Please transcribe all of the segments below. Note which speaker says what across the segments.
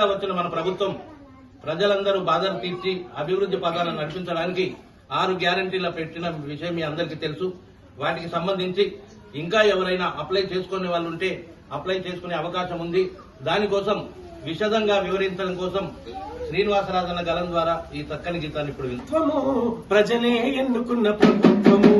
Speaker 1: వచ్చిన మన ప్రభుత్వం ప్రజలందరూ బాధలు తీర్చి అభివృద్ధి పథాలను నడిపించడానికి ఆరు గ్యారంటీలు పెట్టిన విషయం మీ అందరికీ తెలుసు. వాటికి సంబంధించి ఇంకా ఎవరైనా అప్లై చేసుకునే వాళ్ళు ఉంటే అప్లై చేసుకునే అవకాశం ఉంది. దానికోసం విశదంగా వివరించడం కోసం శ్రీనివాసరాజన్న గలం ద్వారా ఈ చక్కని గీతాన్ని ఇప్పుడు
Speaker 2: ప్రజలే ఎన్నుకున్న ప్రభుత్వము.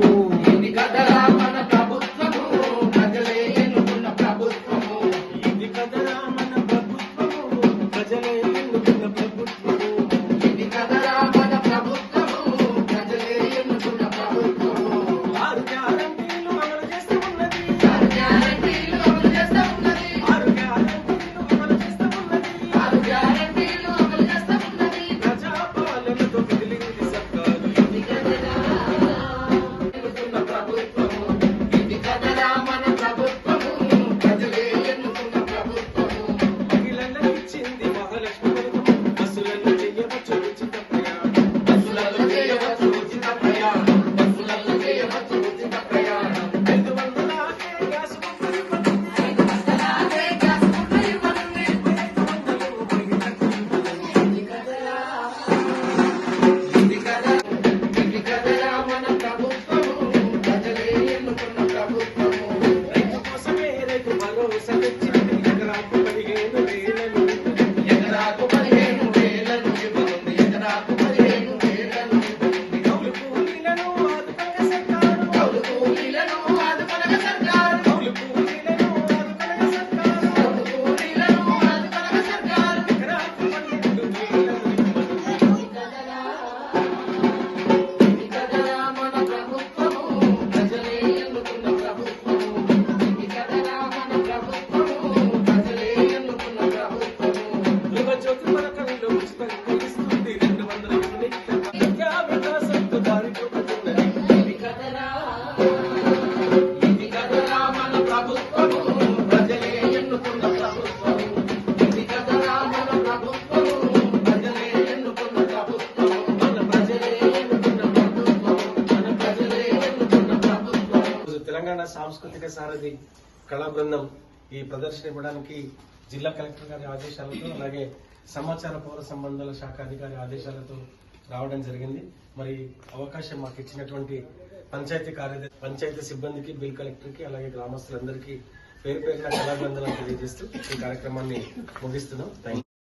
Speaker 2: తెలంగాణ సాంస్కృతిక సారథి కళా బృందం ఈ ప్రదర్శన ఇవ్వడానికి జిల్లా కలెక్టర్ గారి ఆదేశాలతో అలాగే సమాచార పౌర సంబంధాల శాఖ అధికారి ఆదేశాలతో రావడం జరిగింది. మరి అవకాశం మాకు ఇచ్చినటువంటి పంచాయతీ కార్యదర్శి పంచాయతీ సిబ్బందికి బిల్ కలెక్టర్కి అలాగే గ్రామస్తులందరికీ పేరు పేరున కళాబంధనాలు తెలియజేస్తూ ఈ కార్యక్రమాన్ని ముగిస్తున్నాం. థ్యాంక్